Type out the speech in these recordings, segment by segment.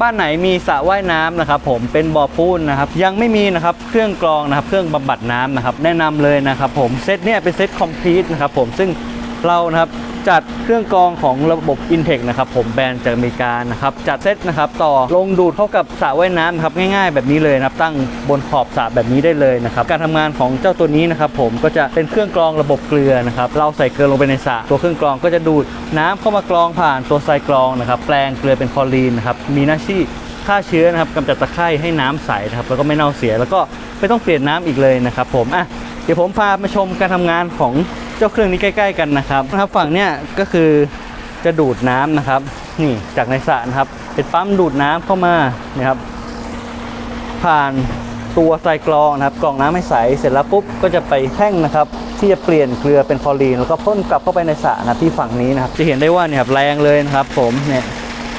บ้านไหนมีสระว่ายน้ำนะครับผมเป็นบ่อปูนนะครับยังไม่มีนะครับเครื่องกรองนะครับเครื่องบำบัดน้ำนะครับแนะนำเลยนะครับผมเซตเนี่ยเป็นเซตคอมพลีทนะครับผมซึ่ง เรานะครับจัดเครื่องกรองของระบบ Intech นะครับผมแบรนด์จากอเมริกานะครับจัดเซตนะครับต่อลงดูดเข้ากับสระว่ายน้ำนะครับง่ายๆ แบบนี้เลยนะครับตั้งบนขอบสระแบบนี้ได้เลยนะครับการทำงานของเจ้าตัวนี้นะครับผมก็จะเป็นเครื่องกรองระบบเกลือนะครับเราใส่เกลือลงไปในสระตัวเครื่องกรองก็จะดูดน้ำเข้ามากรองผ่านตัวไซกรองนะครับแปลงเกลือเป็นคลอรีนนะครับมีหน้าที่ฆ่าเชื้อนะครับกำจัดตะไคร่ให้น้ำใสนะครับแล้วก็ไม่เน่าเสียแล้วก็ไม่ต้องเปลี่ยนน้ำอีกเลยนะครับผมอะเดี๋ยวผมพามาชมการทำงานของ เจ้าเครื่องนี้ใกล้ๆกันนะครับนะครับฝั่งเนี้ยก็คือจะดูดน้ำนะครับ นี่จากในสระนะครับเป็นปั๊มดูดน้ำเข้ามานะครับ ผ่านตัวไซกรองนะครับ กรองน้ำให้ใสเสร็จแล้วปุ๊บก็จะไปแท่งนะครับ ที่จะเปลี่ยนเกลือเป็นคลอรีน แล้วก็พ่นกลับเข้าไปในสระนะที่ฝั่งนี้นะครับ จะเห็นได้ว่าเนี่ยครับแรงเลยนะครับ ผมเนี่ย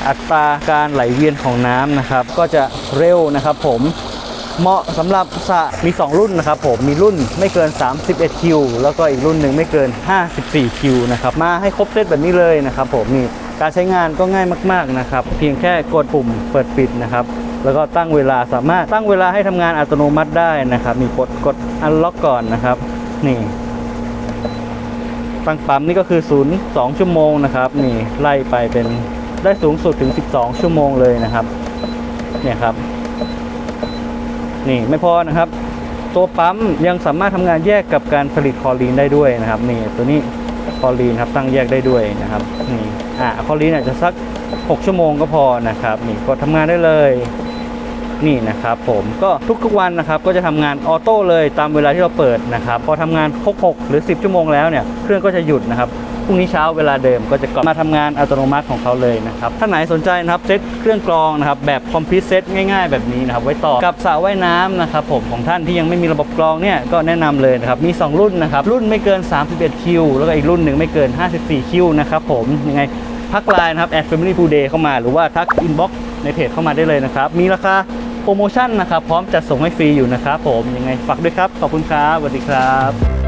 อัตราการไหลเวียนของน้ำนะครับ ก็จะเร็วนะครับ ผม เหมาะสำหรับสระมี 2 รุ่นนะครับผมมีรุ่นไม่เกิน 31 คิว แล้วก็อีกรุ่นหนึ่งไม่เกิน 54 คิวนะครับมาให้ครบเซตแบบนี้เลยนะครับผมนี่การใช้งานก็ง่ายมากๆนะครับเพียงแค่กดปุ่มเปิดปิดนะครับแล้วก็ตั้งเวลาสามารถตั้งเวลาให้ทำงานอัตโนมัติได้นะครับ มีกดกดอันล็อกก่อนนะครับ นี่ ตั้งปั๊มนี่ก็คือ0 2ชั่วโมงนะครับ นี่ไล่ไปเป็นได้สูงสุดถึง 12 ชั่วโมงเลยนะครับ เนี่ยครับ นี่ไม่พอนะครับ ตัวปั๊มยังสามารถทำงานแยกกับการผลิตคอรีนได้ด้วยนะครับนี่ตัวนี้คอรีนครับตั้งแยกได้ด้วยนะครับนี่อ่าคอรีนอาจจะสัก 6 ชั่วโมงก็พอนะครับนี่ก็ทำงานได้เลยนี่นะครับผมก็ทุกๆวันนะครับก็จะทำงานออโต้เลยตามเวลาที่เราเปิดนะครับพอทำงานครบ6หรือ 10 ชั่วโมงแล้วเนี่ยเครื่องก็จะหยุดนะครับ รุ่งนี้เช้าเวลาเดิมก็จะกลับมาทำงานอัตโนมัติของเขาเลยนะครับถ้าไหนสนใจนะครับเซตเครื่องกรองนะครับแบบคอมพิวเซตง่ายๆ แบบนี้นะครับไว้ต่อกับสระว่ายน้ำนะครับผมของท่านที่ยังไม่มีระบบกรองเนี่ยก็แนะนำเลยนะครับมี 2 รุ่นนะครับรุ่นไม่เกิน 31 คิว แล้วก็อีกรุ่นหนึ่งไม่เกิน 54 คิวนะครับผมยังไงทักไลน์นะครับ at family food day เข้ามาหรือว่าทักอินบ็อกซ์ในเพจเข้ามาได้เลยนะครับมีราคาโปรโมชั่นนะครับพร้อมจัดส่งให้ฟรีอยู่นะครับผมยังไงฝากด้วยครับขอบคุณครับสวัสดีครับ